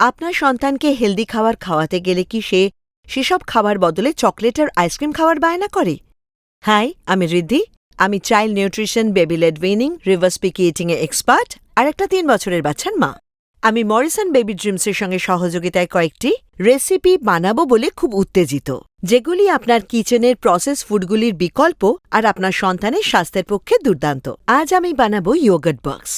আপনার সন্তানকে হেলদি খাবার খাওয়াতে গেলে কি সে সেসব খাবার বদলে চকলেট আর আইসক্রিম খাওয়ার বায়না করে? হাই, আমি রিদ্ধি। আমি child nutrition, baby led weaning, reverse picky eating এ এক্সপার্ট আর একটা তিন বছরের বাচ্চার মা। আমি মরিসন বেবি ড্রিমসের সঙ্গে সহযোগিতায় কয়েকটি রেসিপি বানাবো বলে খুব উত্তেজিত। যেগুলি আপনার কিচেনের প্রসেস ফুডগুলির বিকল্প আর আপনার সন্তানের স্বাস্থ্যের পক্ষে দুর্দান্ত। আজ আমি বানাবো ইয়োগার্ট বক্স।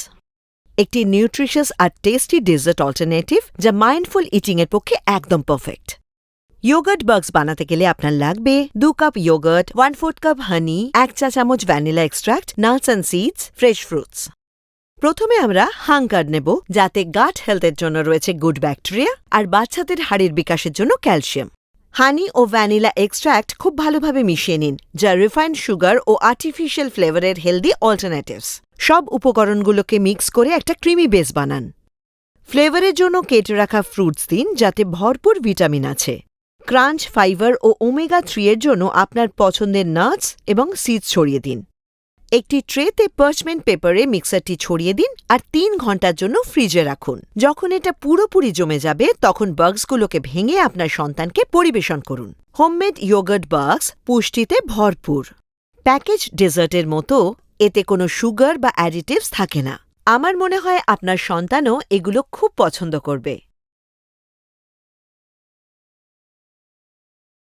একটি নিউট্রিশাস আর টেস্টি ডেজার্ট অল্টারনেটিভ যা মাইন্ডফুল ইটিং এর পক্ষে একদম পারফেক্ট ইয়োগার্ট বাগস বানাতে গেলে আপনার লাগবে দু cup yogurt one fourth cup honey এক চা চামচ vanilla extract nuts and seeds fresh fruits প্রথমে আমরা হাঙ্কার নেব, যাতে গাট হেলথের জন্য রয়েছে গুড ব্যাকটেরিয়া আর বাচ্চাদের হাড়ের বিকাশের জন্য ক্যালসিয়াম হানি ও ভ্যানিলা এক্সট্রাক্ট খুব ভালোভাবে মিশিয়ে নিন, যা রিফাইন্ড সুগার ও আর্টিফিশিয়াল ফ্লেভারের হেলদি অল্টারনেটিভস সব উপকরণগুলোকে মিক্স করে একটা ক্রিমি বেস বানান। ফ্লেভারের জন্য কেটে রাখা ফ্রুটস দিন, যাতে ভরপুর ভিটামিন আছে। ক্রাঞ্চ, ফাইবার ও ওমেগা থ্রি এর জন্য আপনার পছন্দের নাটস এবং সিডস ছড়িয়ে দিন। একটি ট্রেতে পার্চমেন্ট পেপারে মিক্সারটি ছড়িয়ে দিন আর তিন ঘণ্টার জন্য ফ্রিজে রাখুন। যখন এটা পুরোপুরি জমে যাবে, তখন বাগসগুলোকে ভেঙে আপনার সন্তানকে পরিবেশন করুন। হোমমেড ইয়োগার্ট বাগস পুষ্টিতে ভরপুর। প্যাকেজ ডেজার্টের মতো এতে কোনো সুগার বা অ্যাডিটিভস থাকে না। আমার মনে হয় আপনার সন্তানও এগুলো খুব পছন্দ করবে।